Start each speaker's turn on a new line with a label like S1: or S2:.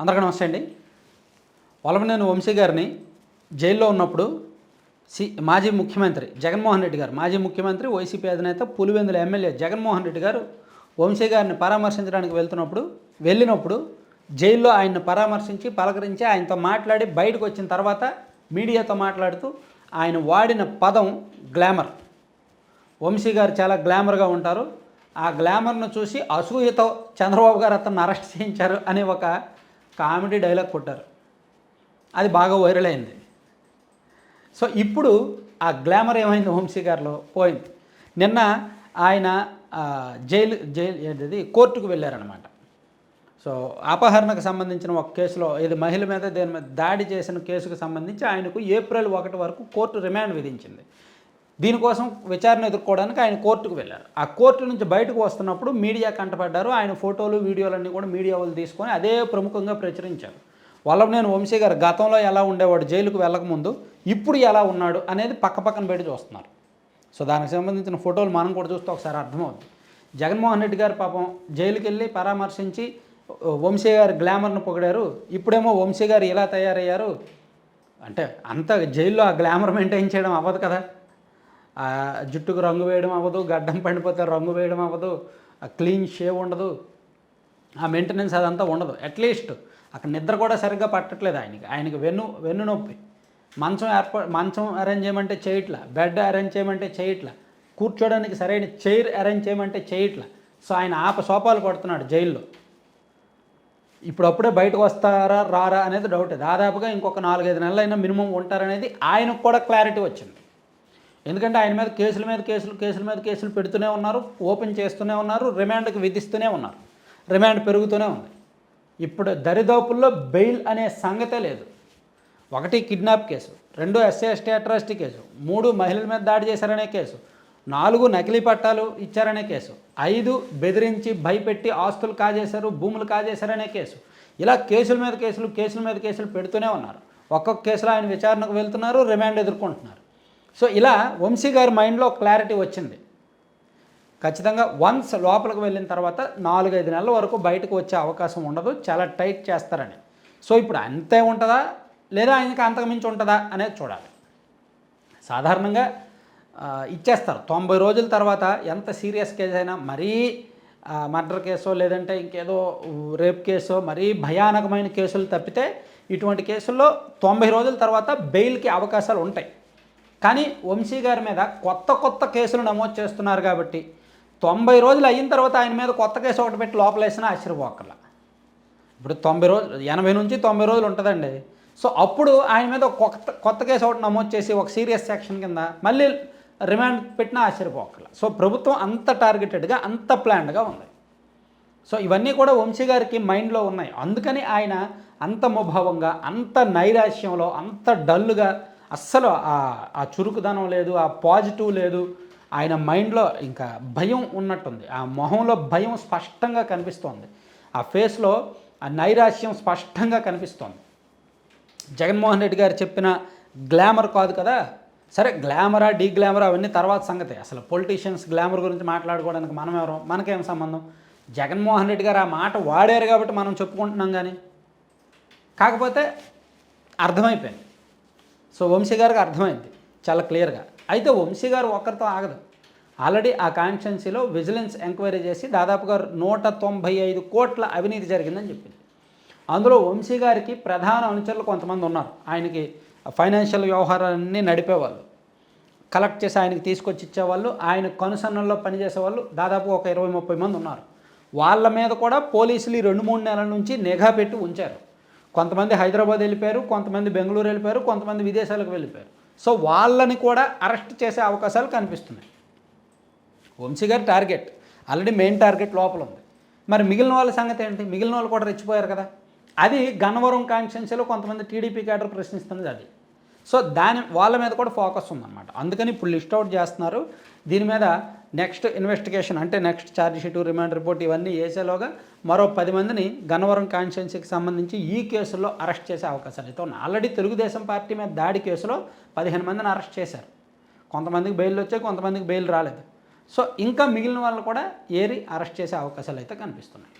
S1: అందరికీ నమస్తే అండి. వలమనేని వంశీ గారిని జైల్లో ఉన్నప్పుడు సి మాజీ ముఖ్యమంత్రి జగన్మోహన్ రెడ్డి గారు మాజీ ముఖ్యమంత్రి వైసీపీ అధినేత పులివెందుల ఎమ్మెల్యే జగన్మోహన్ రెడ్డి గారు వంశీ గారిని పరామర్శించడానికి వెళ్తున్నప్పుడు వెళ్ళినప్పుడు జైల్లో ఆయన్ని పరామర్శించి పలకరించి ఆయనతో మాట్లాడి బయటకు వచ్చిన తర్వాత మీడియాతో మాట్లాడుతూ ఆయన వాడిన పదం గ్లామర్. వంశీ గారు చాలా గ్లామర్గా ఉంటారు. ఆ గ్లామర్ను చూసి అసూయతో చంద్రబాబు గారు అతన్ని అరెస్ట్ చేయించారు అనే ఒక కామెడీ డైలాగ్ కొట్టారు. అది బాగా వైరల్ అయింది. సో ఇప్పుడు ఆ గ్లామర్ ఏమైంది వంశీ గారిలో? పోయింది. నిన్న ఆయన జైలు జైలు ఏంటిది? కోర్టుకు వెళ్ళారనమాట సో అపహరణకు సంబంధించిన ఒక కేసులో ఇది మహిళ మీద దేని మీద దాడి చేసిన కేసుకు సంబంధించి ఆయనకు ఏప్రిల్ ఒకటి వరకు కోర్టు రిమాండ్ విధించింది. దీనికోసం విచారణ ఎదుర్కోవడానికి ఆయన కోర్టుకు వెళ్ళారు. ఆ కోర్టు నుంచి బయటకు వస్తున్నప్పుడు మీడియా కంటపడ్డారు. ఆయన ఫోటోలు వీడియోలన్నీ కూడా మీడియా వాళ్ళు తీసుకొని అదే ప్రముఖంగా ప్రచురించారు. వల్లభనేని వంశీ గారు గతంలో ఎలా ఉండేవాడు జైలుకు వెళ్ళకముందు ఇప్పుడు ఎలా ఉన్నాడు అనేది పక్క పక్కన పెట్టి చూస్తున్నారు. సో దానికి సంబంధించిన ఫోటోలు మనం కూడా చూస్తే ఒకసారి అర్థమవుతుంది జగన్మోహన్ రెడ్డి గారు పాపం జైలుకి వెళ్ళి పరామర్శించి వంశీ గారి గ్లామర్ను పొగిడారు. ఇప్పుడేమో వంశీ గారు ఇలా తయారయ్యారు. అంటే అంత జైల్లో ఆ గ్లామర్ మెయింటైన్ చేయడం అవ్వదు కదా. జుట్టుకు రంగు వేయడం అవ్వదు గడ్డం పండిపోతే రంగు వేయడం అవ్వదు ఆ క్లీన్ షేవ్ ఉండదు ఆ మెయింటెనెన్స్ అదంతా ఉండదు. అట్లీస్ట్ అక్కడ నిద్ర కూడా సరిగ్గా పట్టట్లేదు ఆయనకి. ఆయనకి వెన్ను వెన్ను నొప్పి. మంచం ఏర్పా మంచం అరేంజ్ చేయమంటే చేయట్లా. బెడ్ అరేంజ్ చేయమంటే చేయట్లా. కూర్చోడానికి సరైన చైర్ అరేంజ్ చేయమంటే చేయట్లా. సో ఆయన ఆప సోపాలు పడుతున్నాడు జైల్లో. ఇప్పుడు అప్పుడే బయటకు వస్తారా రారా అనేది డౌట్ దాదాపుగా ఇంకొక నాలుగైదు నెలలైనా మినిమం ఉంటారనేది ఆయనకు కూడా క్లారిటీ వచ్చింది. ఎందుకంటే ఆయన మీద కేసుల మీద కేసులు కేసుల మీద కేసులు పెడుతూనే ఉన్నారు ఓపెన్ చేస్తూనే ఉన్నారు రిమాండ్కి విధిస్తూనే ఉన్నారు. రిమాండ్ పెరుగుతూనే ఉంది. ఇప్పుడు దరిదాపుల్లో బెయిల్ అనే సంగతే లేదు. ఒకటి కిడ్నాప్ కేసు రెండు ఎస్సీ ఎస్టీ అట్రాసిటీ కేసు మూడు మహిళల మీద దాడి చేశారనే కేసు నాలుగు నకిలీ పట్టాలు ఇచ్చారనే కేసు ఐదు బెదిరించి భయపెట్టి ఆస్తులు కాజేశారు భూములు కాజేశారనే కేసు. ఇలా కేసుల మీద కేసులు కేసుల మీద కేసులు పెడుతూనే ఉన్నారు. ఒక్కొక్క కేసులో ఆయన విచారణకు వెళ్తున్నారు రిమాండ్ ఎదుర్కొంటున్నారు. సో ఇలా వంశీ గారి మైండ్లో క్లారిటీ వచ్చింది. ఖచ్చితంగా వన్స్ లోపలికి వెళ్ళిన తర్వాత నాలుగైదు నెలల వరకు బయటకు వచ్చే అవకాశం ఉండదు చాలా టైట్ చేస్తారని. సో ఇప్పుడు అంతే ఉంటుందా? లేదా ఆయనకి అంతకుమించి ఉంటుందా? అనేది చూడాలి. సాధారణంగా ఇచ్చేస్తారు. తొంభై రోజుల తర్వాత ఎంత సీరియస్ కేసు అయినా మరీ మర్డర్ కేసో లేదంటే ఇంకేదో రేప్ కేసో మరీ భయానకమైన కేసులు తప్పితే ఇటువంటి కేసుల్లో తొంభై రోజుల తర్వాత బెయిల్కి అవకాశాలు ఉంటాయి. కానీ వంశీ గారి మీద కొత్త కొత్త కేసులు నమోదు చేస్తున్నారు కాబట్టి తొంభై రోజులు అయిన తర్వాత ఆయన మీద కొత్త కేసు ఒకటి పెట్టి లోపలేసినా ఆశ్చర్యపోకర్లా. ఇప్పుడు తొంభై రోజులు ఎనభై నుంచి తొంభై రోజులు ఉంటుందండి. సో అప్పుడు ఆయన మీద కొత్త కొత్త కేసు ఒకటి నమోదు చేసి ఒక సీరియస్ సెక్షన్ కింద మళ్ళీ రిమాండ్ పెట్టినా ఆశ్చర్యపోకర్లా. సో ప్రభుత్వం అంత టార్గెటెడ్గా అంత ప్లాన్డ్గా ఉంది. సో ఇవన్నీ కూడా వంశీ గారికి మైండ్లో ఉన్నాయి. అందుకని ఆయన అంత ముభావంగా అంత నైరాశ్యంలో అంత డల్గా అస్సలు ఆ- ఆ చురుకుదనం లేదు ఆ పాజిటివ్ లేదు. ఆయన మైండ్లో ఇంకా భయం ఉన్నట్టుంది. ఆ మొహంలో భయం స్పష్టంగా కనిపిస్తోంది. ఆ ఫేస్లో ఆ నైరాశ్యం స్పష్టంగా కనిపిస్తోంది. జగన్మోహన్ రెడ్డి గారు చెప్పిన గ్లామర్ కాదు కదా? సరే గ్లామరా డీ గ్లామరా అవన్నీ తర్వాత సంగతి. అసలు పొలిటీషియన్స్ గ్లామర్ గురించి మాట్లాడుకోవడానికి మనం ఎవరు? మనకేం సంబంధం? జగన్మోహన్ రెడ్డి గారు ఆ మాట వాడారు కాబట్టి మనం చెప్పుకుంటున్నాం కానీ. కాకపోతే అర్థమైపోయింది. సో వంశీ గారికి అర్థమైంది చాలా క్లియర్గా. అయితే వంశీ గారు ఒక్కరితో ఆగదు. ఆల్రెడీ ఆ కాన్స్టెన్సీలో విజిలెన్స్ ఎంక్వైరీ చేసి దాదాపుగా నూట తొంభై ఐదు కోట్ల అవినీతి జరిగిందని చెప్పింది. అందులో వంశీ గారికి ప్రధాన అనుచరులు కొంతమంది ఉన్నారు. ఆయనకి ఫైనాన్షియల్ వ్యవహారాలన్నీ నడిపేవాళ్ళు. కలెక్ట్ చేసి ఆయనకి తీసుకొచ్చి ఇచ్చేవాళ్ళు. ఆయన కనుసన్నల్లో పనిచేసేవాళ్ళు. దాదాపు ఒక ఇరవై ముప్పై మంది ఉన్నారు. వాళ్ళ మీద కూడా పోలీసులు ఈ రెండు మూడు నెలల నుంచి నిఘా పెట్టి ఉంచారు. కొంతమంది హైదరాబాద్ వెళ్ళిపోయారు కొంతమంది బెంగళూరు వెళ్ళిపోయారు కొంతమంది విదేశాలకు వెళ్ళిపోయారు. సో వాళ్ళని కూడా అరెస్ట్ చేసే అవకాశాలు కనిపిస్తున్నాయి. వంశీ గారి టార్గెట్ ఆల్రెడీ మెయిన్ టార్గెట్ లోపల ఉంది. మరి మిగిలిన వాళ్ళ సంగతి ఏంటి? మిగిలిన వాళ్ళు కూడా రెచ్చిపోయారు కదా. అది గన్నవరం కాన్స్టిట్యున్సీలో కొంతమంది టీడీపీ క్యాడర్ ప్రశ్నిస్తున్నది అది. సో దాని వాళ్ళ మీద కూడా ఫోకస్ ఉందన్నమాట. అందుకని ఇప్పుడు లిస్ట్ అవుట్ చేస్తున్నారు. దీని మీద నెక్స్ట్ ఇన్వెస్టిగేషన్ అంటే next charge sheet remand report ఇవన్నీ వేసేలోగా మరో పది మందిని గన్నవరం కాన్స్టిట్యున్సీకి సంబంధించి ఈ కేసుల్లో అరెస్ట్ చేసే అవకాశాలు అయితే ఉన్నాయి. ఆల్రెడీ తెలుగుదేశం పార్టీ మీద దాడి కేసులో పదిహేను మందిని అరెస్ట్ చేశారు. కొంతమందికి బెయిల్ వచ్చాయి కొంతమందికి బెయిల్ రాలేదు. సో ఇంకా మిగిలిన వాళ్ళు కూడా ఏరి అరెస్ట్ చేసే అవకాశాలు అయితే కనిపిస్తున్నాయి.